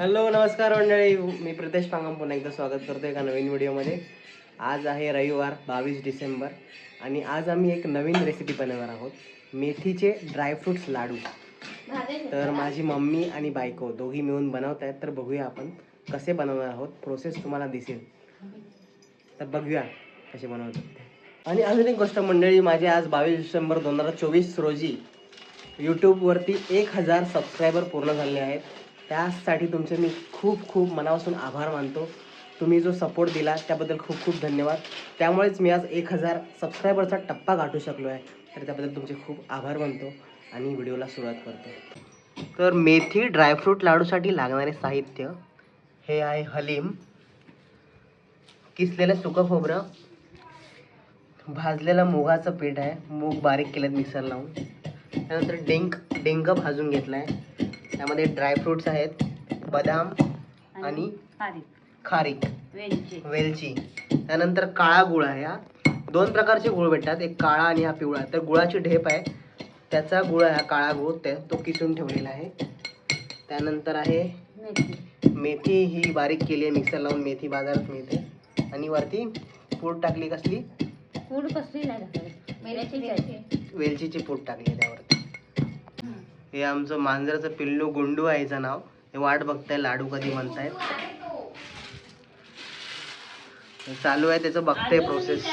Hello नमस्कार मंडळी. मी प्रितेश पांगम पुन्हा एकदा स्वागत करतो एका नवीन व्हिडिओमध्ये. आज आहे रविवार बावीस डिसेंबर आणि आज आम्ही एक नवीन रेसिपी बनवणार आहोत. मेथीचे ड्रायफ्रुट्स लाडू. तर माझी मम्मी आणि बायको दोघी मिळून बनवत आहेत. तर बघूया आपण कसे बनवणार आहोत. प्रोसेस तुम्हाला दिसेल. तर बघूया कसे बनवतात आणि अजून एक गोष्ट मंडळी माझे आज बावीस डिसेंबर दोन हजार चोवीस रोजी यूट्यूबवरती एक हजार सबस्क्रायबर पूर्ण झाले आहेत. त्यासाठी तुमचे मी खूप खूप मनापासून आभार मानतो. तुम्ही जो सपोर्ट दिला त्याबद्दल खूप खूप धन्यवाद. त्यामुळेच मी आज एक हजार सबस्क्रायबरचा टप्पा गाठू शकलो आहे तर त्याबद्दल तुमचे खूप आभार मानतो आणि व्हिडिओला सुरुवात करतो. तर मेथी ड्रायफ्रूट लाडूसाठी लागणारे साहित्य हे आहे हलीम. किसलेलं सुकं खोबरं. भाजलेलं मुगाचं पीठ आहे. मूग बारीक केलं मिक्सर लावून. त्यानंतर डेंक डेंग भाजून घेतला आहे त्यामध्ये ड्रायफ्रुट्स आहेत बदाम आणि खारीक. वेलची. त्यानंतर काळा गुळ आहे हा. दोन प्रकारचे गुळ भेटतात एक काळा आणि हा पिवळा. तर गुळाची ढेप आहे. त्याचा गुळ आहे हा काळा गुळ ते तो किसून ठेवलेला आहे. त्यानंतर आहे मेथी. मेथी ही बारीक केली आहे मिक्सर लावून मेथी बाजारात मिळते. आणि वरती पूड टाकली कसली? पूड कसली नाही. वेलचीची पूड टाकली आहे त्यावरती हे आमचं मांजराचं पिल्लू गुंडू आहे हिचं नाव. हे वाट बघताय लाडू कधी हे चालू आहे त्याचं बघते प्रोसेस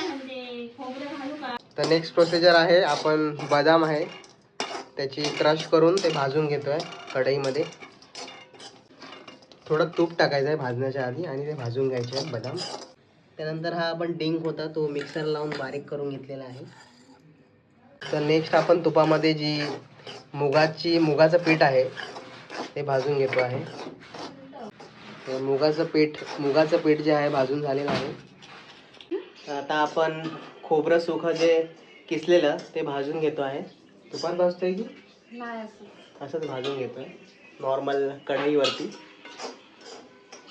तर नेक्स्ट प्रोसिजर आहे आपण बदाम आहे त्याची क्रश करून ते भाजून घेतोय कढईमध्ये. थोडं तूप टाकायचं आहे भाजण्याच्या आधी आणि ते भाजून घ्यायचे आहेत बदाम. त्यानंतर हा आपण डिंक होता तो मिक्सर लावून बारीक करून घेतलेला आहे. तर नेक्स्ट आपण तुपामध्ये जी मुगाची मुगाचं पीठ आहे. ते भाजून घेतो आहे. तर मुगाचं पीठ मुगाचं पीठ जे आहे भाजून झालेलं आहे. आता आपण खोबरं सुखं जे किसलेलं ते भाजून घेतो आहे. तुपात भाजतोय की. असंच भाजून घेतोय. नॉर्मल कढईवरती.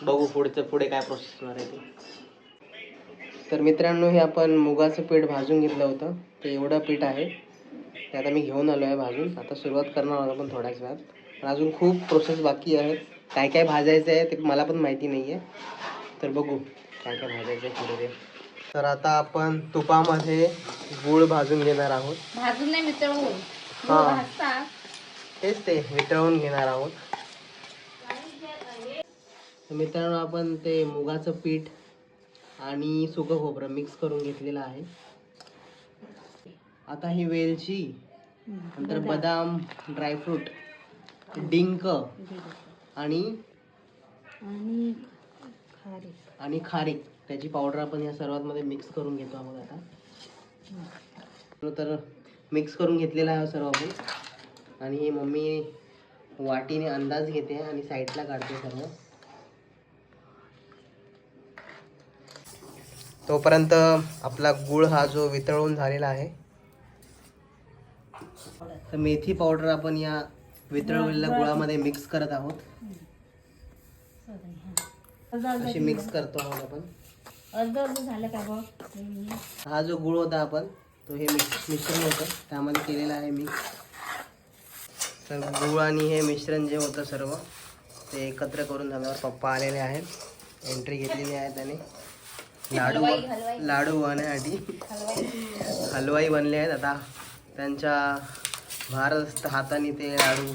बघू पुढचं पुढे काय प्रोसेस होणार आहे ते. तर मित्रांनो हे आपण मुगाचं पीठ भाजून घेतलं होतं. ते एवढं पीठ आहे. ते आता मी घेऊन आलो आहे भाजून. आता सुरुवात करणार आहोत आपण थोड्याच वेळात. पण अजून खूप प्रोसेस बाकी आहेत. काय काय भाजायचं आहे ते मला पण माहिती नाही आहे तर बघू काय काय भाजायचं आहे पुढे ते. तर आता आपण तुपामध्ये गूळ भाजून घेणार आहोत. भाजून नाही मिसळून हा. तेच ते वितळवून घेणार आहोत. तर मित्रांनो आपण ते मुगाचं पीठ आणि सुकं खोबरं मिक्स करून घेतलेलं आहे. आता ही वेलची नंतर बदाम. ड्रायफ्रूट डिंक आणि आणि खारी. आणि खारीक त्याची पावडर आपण या सर्वात मध्ये मिक्स करून घेतो आहोत आता. तर मिक्स करून घेतलेला आहे सर्व आपण. आणि ही मम्मी वाटीने अंदाज घेते आणि साईडला काढते सर्व. तोपर्यंत आपला गुळ हा जो वितळून झालेला आहे तर मेथी पावडर आपण या वितळलेल्या गुळामध्ये मिक्स करत आहोत. अशी मिक्स करतो आहोत आपण. अर्ध अर्ध झालं का बघ हा जो गुळ होता आपण तो हे मिक्स मिश्रण होतं. त्यामध्ये केलेलं आहे मिक्स तर गुळ आणि हे मिश्रण जे होतं सर्व ते एकत्र करून झाल्यावर पप्पा आलेले आहेत. एंट्री घेतलेली आहे त्याने. लाडू. लाडू बनवण्यासाठी हलवाई. हलवाई बनले आहेत आता. त्यांच्या भारत हाताने ते लाडू.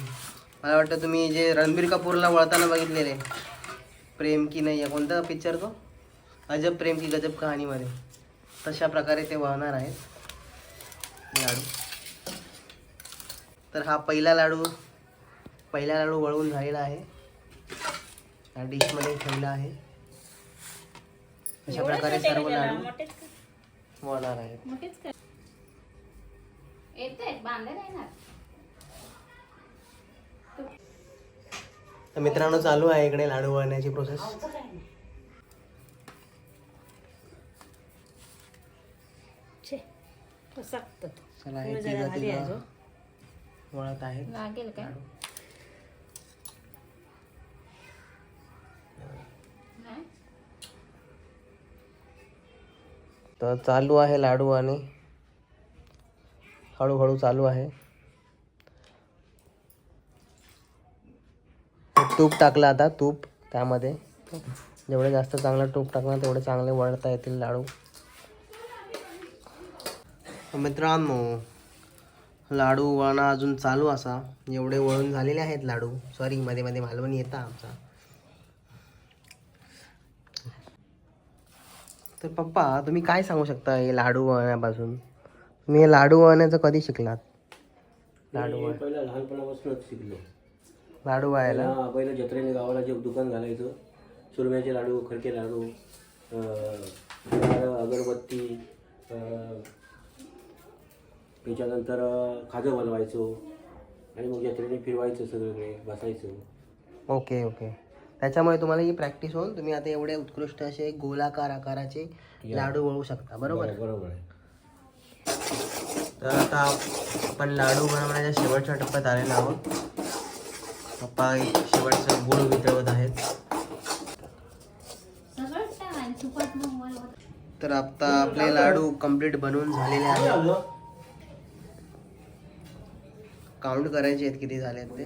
मला वाटतं तुम्ही जे रणबीर कपूरला वळताना बघितलेले प्रेम की नाही आहे कोणता पिक्चर तो? अजब प्रेम की गजब कहाणीमध्ये. तशा प्रकारे ते वाहणार आहेत. लाडू. तर हा पहिला लाडू पहिला लाडू वळवून झालेला आहे. डिशमध्ये ठेवला आहे. अशा प्रकारे सर्व लाडू वळणार आहेत. येते बांधले नाही ना तर मित्रांनो चालू आहे इकडे लाडू वळण्याची प्रोसेस चला हे तिघं तिघं वळत आहेत. लागेल काय? लाडू. नाही? तर चालू आहे लाडू आणि हळूहळू चालू आहे. तूप टाकलं आता तूप त्यामध्ये. जेवढे जास्त चांगलं तूप टाकणार तेवढे चांगले वळता येतील लाडू. मित्रांनो लाडू वळणं अजून चालू असा. एवढे वळून झालेले आहेत लाडू. सॉरी मध्ये मध्ये मालवणी येता आमचा. तर पप्पा तुम्ही काय सांगू शकता हे लाडू वळण्यापासून? हे लाडू वळण्याचं कधी शिकलात? लाडू वळ पहिला लहानपणापासूनच शिकलो. लाडू वळायला? हा, पहिलं जत्रेने गावाला जे दुकान घालायचं सुरम्याचे लाडू खडके लाडू अं, फराळ, अगरबत्ती अं, त्याच्यानंतर अं, खाजं बनवायचो. आणि मग जत्रेने फिरवायचं सगळीकडे बसायचं. Okay okay. त्याच्यामुळे तुम्हाला ही प्रॅक्टिस होऊन तुम्ही आता एवढे उत्कृष्ट असे गोलाकार आकाराचे लाडू वळू शकता बरोबर? बरं- बरोबर आहे. तर आता आपण लाडू बनवण्याच्या शेवटच्या टप्प्यात आलेलो आहोत. पप्पा शेवटचा शेवटचं गुळ वितळवत आहेत. तर आता आपले लाडू कंप्लीट बनवून झालेले आहेत. काउंट करायचे आहेत किती झाले आहेत ते.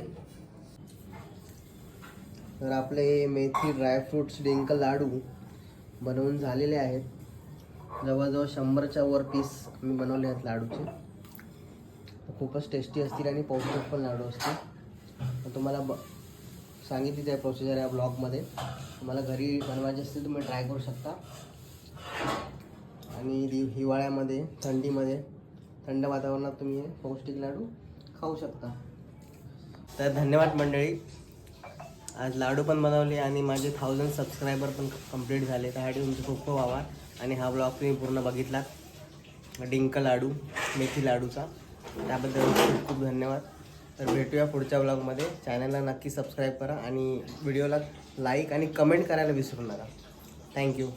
तर आपले मेथी ड्रायफ्रुट्स डिंक लाडू बनवून झालेले आहेत. जवळजवळ शंभरच्या वर पीस मी बनवले आहेत लाडूचे. खूपच टेस्टी असतील आणि पौष्टिक पण लाडू असतील. तुम्हाला ब सांगितली त्या प्रोसिजर या ब्लॉगमध्ये तुम्हाला घरी बनवायचे असतील तुम्ही ट्राय करू शकता. आणि दि- हिवाळ्यामध्ये थंडीमध्ये थंड वातावरणात तुम्ही हे पौष्टिक लाडू खाऊ शकता. तर धन्यवाद मंडळी. आज लाडू पण बनवले आणि माझे थाउजंड सबस्क्रायबर पण कंप्लीट झाले. त्यासाठी तुमचे खूप खूप आभार. आणि हा ब्लॉग तुम्ही पूर्ण बघितला डिंक लाडू मेथी लाडूचा. त्याबद्दल खूप खूप धन्यवाद. तर भेटूया पुढच्या ब्लॉगमध्ये चॅनलला नक्की सबस्क्राईब करा आणि व्हिडिओला लाईक आणि कमेंट करायला विसरू नका. थँक्यू